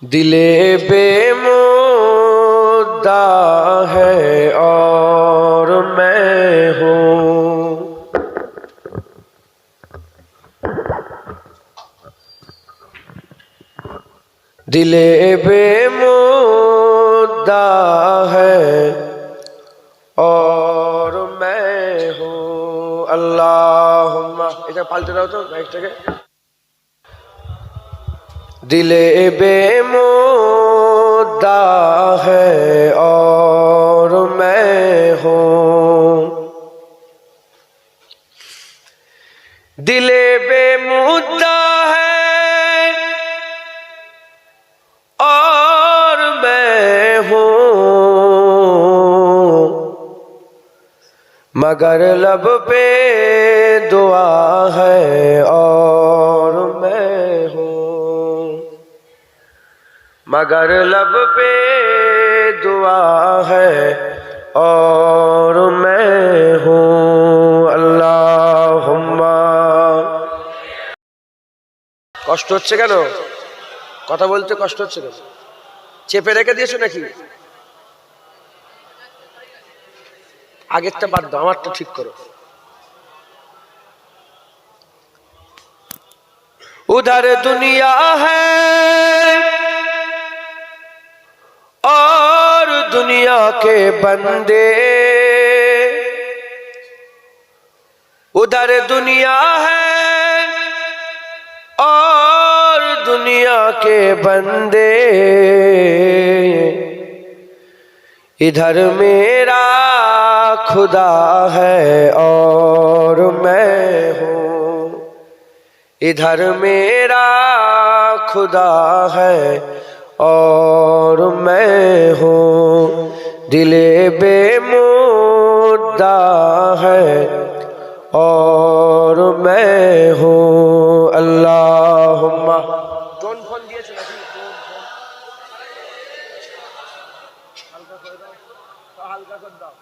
دل بے مودا ہے اور میں ہوں۔ دل بے مودا ہے اور میں ہوں۔ اللہ ادھر پالتے رہو تو نیکسٹ جگہ۔ दिले बेमुद्दा है और मैं हूँ दिले बेमुद्दा है और मैं हूँ मगर लब पे दुआ है مگر لب پہ دعا ہے اور আল্লাহ ہوں কষ্ট হচ্ছে কেন? কথা বলতে কষ্ট হচ্ছে কেন? চেপে রেখে দিয়েছ নাকি? আগেরটা বাদ দাও, আমারটা ঠিক করো। উধার দুনিয়া হ্যাঁ دنیا کے بندے۔ ادھر دنیا ہے اور دنیا کے بندے۔ ادھر میرا خدا ہے اور میں ہوں۔ ادھر میرا خدا ہے और मैं हूँ दिले बेमुद्दा है और मैं हूँ अल्लाहुम्मा টোন ফোন দিয়েছো নাকি টোন ফোন হালকা করে দাও হালকা করে দাও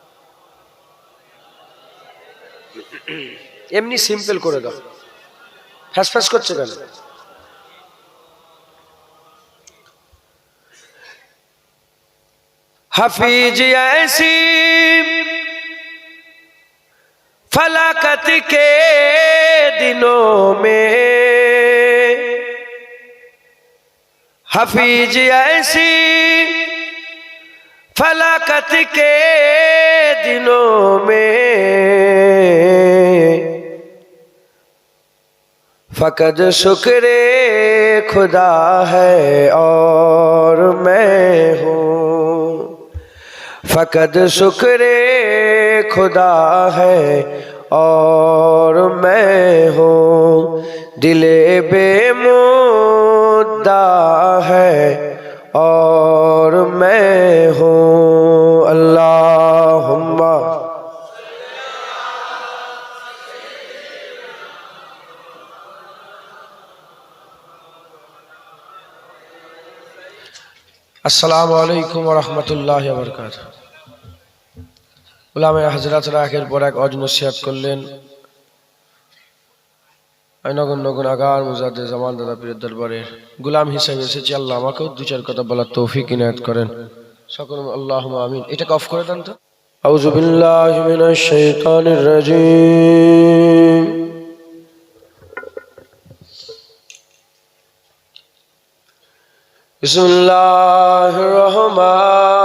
এমনি সিম্পল করে দাও ফ্যাস ফ্যাস করছে কেন हफीज ऐसी फलाकत के दिनों में हफीज ऐसी फलाकत के दिनों में फकत शुक्र खुदा है और मैं हूँ فقط شکر خدا ہے اور میں ہوں دل بے مدعا ہے اور میں ہوں اللہ السلام علیکم ورحمۃ اللہ وبرکاتہ গুলামে হাজরাতরা একের পর এক অজ নসিহাত করলেন আমি নগন নগন আগার মুজাদে জামান দাদা পীরের দরবারে গুলাম হিসেবে এসেছি আল্লাহ আমাকেও দু চার কথা বলার তৌফিক ইনায়ত করেন সকল আল্লাহ আমিন এটাকে অফ করে দেন তো আউযু বিল্লাহি মিনাশ শাইতানির রাজিম بسم الله الرحمن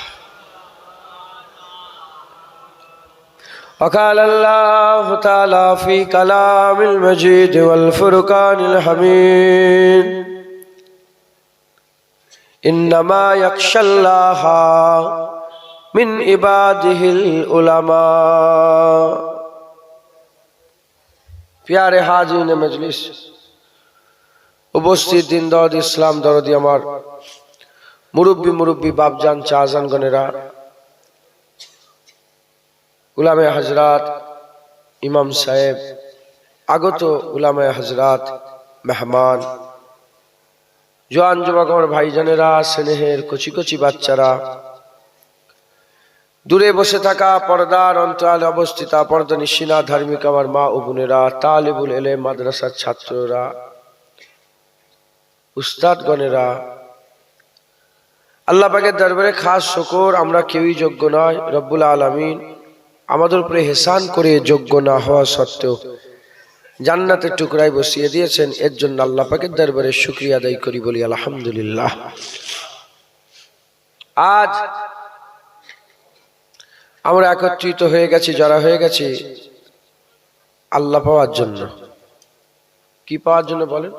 وقال الله تعالى في كلام المجيد والفرقان الحميد إنما يخشى الله من عباده العلماء প্যারে হাজিন মজলিস উপস্থিত দিন দরদ ইসলাম দরদি আমার মুরব্বী মুরব্বী বাপজান চাজান গনেরা উলামে হজরাত ইমাম সাহেব, আগত উলামে হজরাত মেহমান জোয়ান যুবক ভাইজানেরা, স্নেহের কচি কচি বাচ্চারা, দূরে বসে থাকা পর্দার অন্তরালে অবস্থিত পর্দা নিশিনা ধার্মিক আমার মা ও বোনেরা, তালেবুল এলে মাদ্রাসার ছাত্ররা, উস্তাদগণেরা, আল্লাহ পাকের দরবারে খাস শকর, আমরা কেউই যোগ্য নয়, রব্বুল আলমিন। আমাদের উপরে হেসান করে যোগ্য না হওয়া সত্ত্বেও জান্নাতের টুকরায় বসিয়ে দিয়েছেন, এর জন্য আল্লাহ পাকের দরবারে শুক্রিয়া আদায় করি বলি, আলহামদুলিল্লাহ। আজ আমরা একত্রিত হয়ে গেছি, যারা হয়ে গেছি, আল্লাহ পাওয়ার জন্য। কি পাওয়ার জন্য বলেন?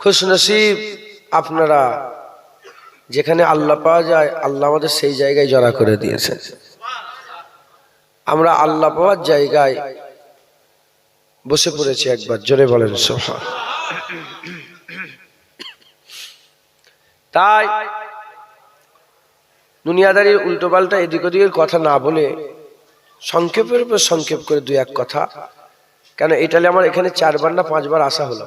খুশনসিব আপনারা যেখানে আল্লাহ পাওয়া যায়, আল্লাহ আমাদের সেই জায়গায় জড়া করে দিয়েছেন আমরা আল্লাহ পাওয়ার জায়গায় বসে পড়েছি একবার, জোরে বলেন সোহা তাই দুনিয়াদারির উল্টো পাল্টা, এদিক ওদিকের কথা না বলে সংক্ষেপের উপর সংক্ষেপ করে দু এক কথা। কেন এটালে আমার এখানে চারবার না পাঁচবার আসা হলো।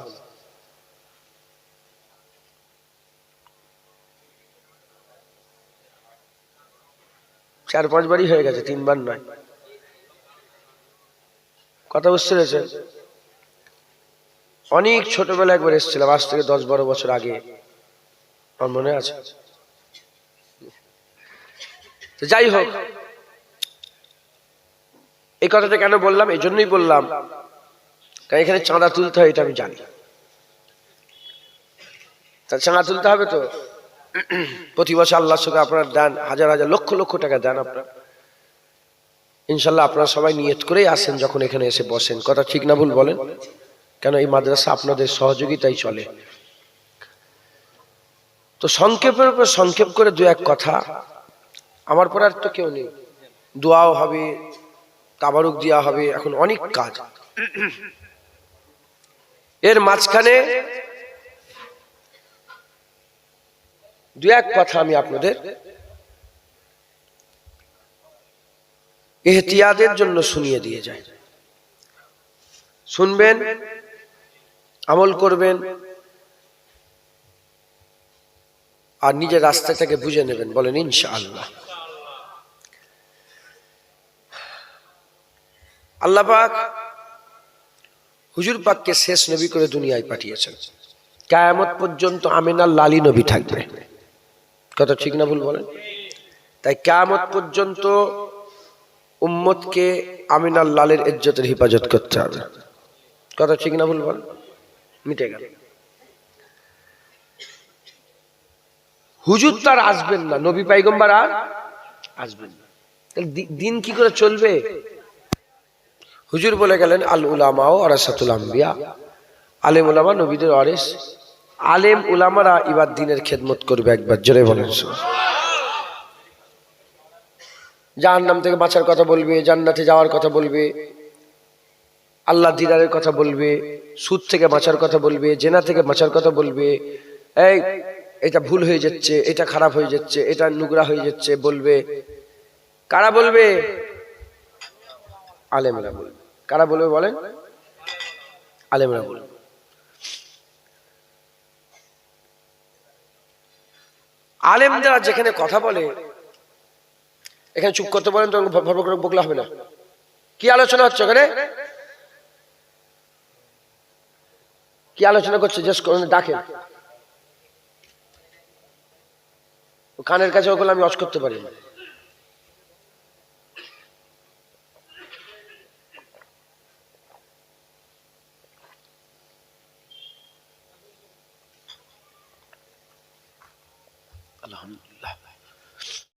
চার পাঁচবারই হয়ে গেছে, তিনবার নয়। কথা বুঝতে পেরেছেন অনেক ছোটবেলা একবার এসেছিলাম, আজ থেকে দশ বারো বছর আগে। আমার মনে আছে? যাই হোক, এই কথাটা কেন বললাম? এই জন্যই বললাম, কারণ এখানে চাঁদা তুলতে হয়, এটা আমি জানি। তা চাঁদা তুলতে হবে তো? প্রতি বছর আল্লাহর সঙ্গে আপনার দেন, হাজার হাজার লক্ষ লক্ষ টাকা দেন আপনার। ইনশাল্লাহ আপনারা সবাই নিয়ত করেই আসেন যখন এখানে এসে বসেন। কথা ঠিক না ভুল বলেন? কেন এই মাদ্রাসা আপনাদের সহযোগিতাই চলে। তো সংক্ষেপের উপর সংক্ষেপ করে দু এক কথা। আমার পর আর তো কেউ নেই। দোয়াও হবে, তাবারুক দেওয়া হবে, এখন অনেক কাজ। এর মাঝখানে দু এক কথা আমি আপনাদের এহতিয়াদের জন্য শুনিয়ে দিয়ে যাই। শুনবেন, আমল করবেন, আর নিজের রাস্তাটাকে বুঝে নেবেন, বলেন ইনশাআল্লাহ। আল্লাহ পাক হুজুর পাককে শেষ নবী করে দুনিয়ায় পাঠিয়েছেন। কায়ামত পর্যন্ত আমিনার লালি নবী থাকবে। কথা ঠিক না ভুল বলেন? তাই কায়ামত পর্যন্ত উম্মতকে আমিনার লালের ইজ্জতের হেফাজত করতে হবে। কথা ঠিক না ভুল বলেন? মিটে গেল। হুজুর তার আসবেন না। নবী পাইগম্বার আর আসবেন না। দিন কি করে চলবে? হুজুর বলে গেলেন, আল উলামাও আরাসাতুল আম্বিয়া। আলেম উলামা নবীদের অরেস আলেম উলামারা এবার দিনের খেদমত করবে একবার, জোরে বলেন। জাহান নাম থেকে বাঁচার কথা বলবে, জান্নাতে যাওয়ার কথা বলবে, আল্লাহ দিদারের কথা বলবে, সুদ থেকে বাঁচার কথা বলবে, জেনা থেকে বাঁচার কথা বলবে। এই, এটা ভুল হয়ে যাচ্ছে, এটা খারাপ হয়ে যাচ্ছে, এটা নুগরা হয়ে যাচ্ছে, বলবে। কারা বলবে? আলেমরা বলবে। কারা বলবে বলেন? আলেমরা বলবে। আলেমরা যেখানে কথা বলে, এখানে চুপ করতে বলেন তো বকলা করে বকলে হবে না। কি আলোচনা হচ্ছে ওখানে? কি আলোচনা করছে? জাস্ট ডাকে কানের কাছে ওগুলো আমি অস করতে পারি না।